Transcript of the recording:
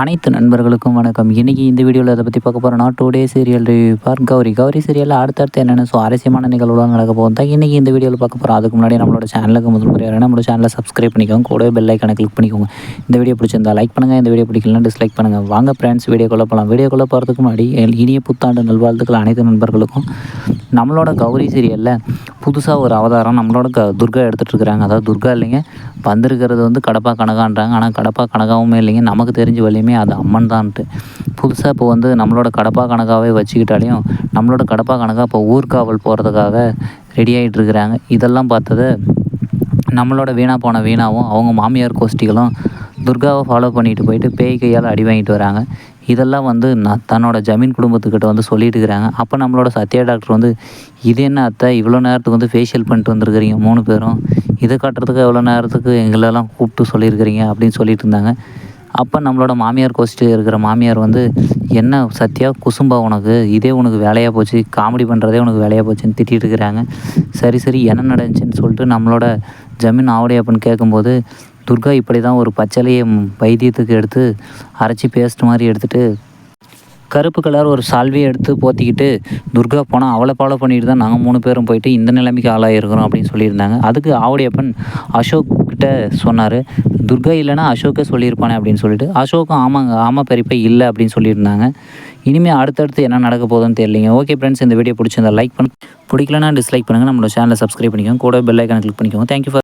அனைத்து நண்பர்களுக்கும் வணக்கம். இன்றைக்கி இந்த வீடியோவில் அதை பற்றி பார்க்க போகிறோம்னா டூ டே சீரியல் பார் கௌரி. கௌரி சீரியலில் அடுத்தடுத்து என்னென்ன சுவாரஸ்யமான நிகழ்வுலாம் நடக்க போகும் தான் இன்றைக்கி இந்த வீடியோவில் பார்க்க போகிறோம் அதுக்கு முன்னாடி நம்மளோட சேனலுக்கு முதல் முறையாக நம்மளோட சேனலை சப்ஸ்கிரைப் பண்ணிக்கோங்க. கூட பெல் ஐக்கனை கிளிக் பண்ணிக்கோங்க. இந்த வீடியோ பிடிச்சிருந்தா லைக் பண்ணுங்கள் இந்த வீடியோ பிடிக்கலனா டிஸ்லைக் பண்ணுங்கள் வாங்க ஃப்ரெண்ட்ஸ் வீடியோக்குள்ளே போகலாம் வீடியோக்குள்ளே போகிறதுக்கு முன்னாடி இனிய புத்தாண்டு நல்வாழ்த்துக்கள் அனைத்து நண்பர்களுக்கும். நம்மளோட கௌரி சீரியலில் புதுசாக ஒரு அவதாரம் நம்மளோட க துர்கா எடுத்துகிட்ருக்குறாங்க அதாவது துர்கா இல்லைங்க. வந்திருக்கிறது வந்து கடப்பா கனகான்றாங்க. ஆனால் கடப்பா கனகாவுமே இல்லைங்க. நமக்கு தெரிஞ்ச வழியுமே அது அம்மன் தான்ட்டு. புதுசாக இப்போ வந்து நம்மளோட கடப்பா கனகாவே வச்சுக்கிட்டாலையும் நம்மளோட கடப்பா கனகா இப்போ ஊர்காவல் போகிறதுக்காக ரெடி ஆகிட்டு இருக்கிறாங்க. இதெல்லாம் பார்த்தது நம்மளோட வீணாக போன வீணாவும் அவங்க மாமியார் கோஷ்டிகளும் துர்காவை ஃபாலோ பண்ணிட்டு போயிட்டு பேய் கையால் அடி வாங்கிட்டு வராங்க. இதெல்லாம் வந்து நான் தன்னோட ஜமீன் குடும்பத்துக்கிட்ட வந்து சொல்லிட்டு இருக்கிறாங்க. அப்போ நம்மளோட சத்யா டாக்டர் வந்து இது என்ன அத்தை? இவ்வளோ நேரத்துக்கு வந்து ஃபேஷியல் பண்ணிட்டு வந்திருக்கிறீங்க மூணு பேரும். இதை காட்டுறதுக்கு எவ்வளோ நேரத்துக்கு எங்களெல்லாம் கூப்பிட்டு சொல்லியிருக்கிறீங்க அப்படின்னு சொல்லிட்டு இருந்தாங்க. அப்போ நம்மளோட மாமியார் கோஷ்டி இருக்கிற மாமியார் வந்து என்ன சத்யா குசும்பா உனக்கு? இதே உனக்கு வேலையாக போச்சு. காமெடி பண்ணுறதே உனக்கு வேலையாக போச்சுன்னு திட்டிகிட்டு இருக்கிறாங்க. சரி சரி என்ன நடந்துச்சுன்னு சொல்லிட்டு நம்மளோட ஜமீன் ஆவடியப்பன்னு கேட்கும்போது துர்கா இப்படி தான் ஒரு பச்சளையை வைத்தியத்துக்கு எடுத்து அரைச்சி பேஸ்ட் மாதிரி எடுத்துகிட்டு கருப்பு கலர் ஒரு சால்வியை எடுத்து போத்திக்கிட்டு துர்கா போனால் அவளை ஃபாலோ பண்ணிட்டு தான் நாங்கள் மூணு பேரும் போயிட்டு இந்த நிலைமைக்கு ஆளாயிருக்கிறோம் அப்படின்னு சொல்லியிருந்தாங்க. அதுக்கு ஆவுடையப்பன் அசோக் கிட்ட சொன்னார் துர்கா இல்லைன்னா அசோக்கே சொல்லியிருப்பானே அப்படின்னு சொல்லிட்டு. அசோக்கும் ஆமாங்க ஆமாம் பெரியப்பா இல்லை அப்படின்னு சொல்லியிருந்தாங்க. இனிமேல் அடுத்தடுத்து என்ன நடக்க போதுன்னு தெரியலிங்க. ஓகே ஃப்ரெண்ட்ஸ் இந்த வீடியோ பிடிச்சிருந்தா லைக் பண்ண. பிடிக்கலன்னா டிஸ்லைக் பண்ணுங்கள் நம்மளோட சேனலை சப்ஸ்கிரைப் பண்ணிக்கோங்க. கூட பெல் ஐக்கான கிளிக் பண்ணிக்கோங்க. Thank you for